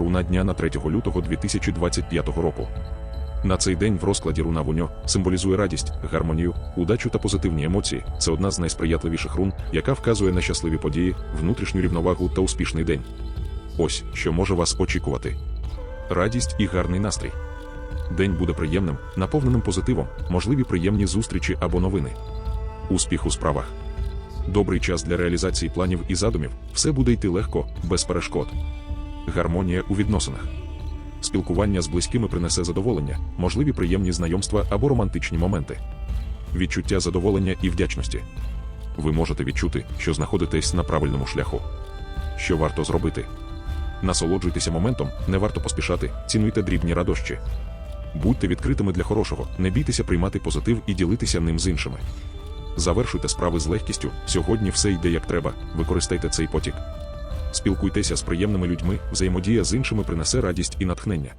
Руна дня на 3 лютого 2025 року. На цей день в розкладі руна Вуньо символізує радість, гармонію, удачу та позитивні емоції. Це одна з найсприятливіших рун, яка вказує на щасливі події, внутрішню рівновагу та успішний день. Ось що може вас очікувати: радість і гарний настрій. День буде приємним, наповненим позитивом, можливі приємні зустрічі або новини. Успіх у справах. Добрий час для реалізації планів і задумів, все буде йти легко, без перешкод. Гармонія у відносинах. Спілкування з близькими принесе задоволення, можливі приємні знайомства або романтичні моменти. Відчуття задоволення і вдячності. Ви можете відчути, що знаходитесь на правильному шляху. Що варто зробити? Насолоджуйтеся моментом, не варто поспішати, цінуйте дрібні радощі. Будьте відкритими для хорошого, не бійтеся приймати позитив і ділитися ним з іншими. Завершуйте справи з легкістю, сьогодні все йде як треба, використайте цей потік. Спілкуйтеся з приємними людьми, взаємодія з іншими принесе радість і натхнення.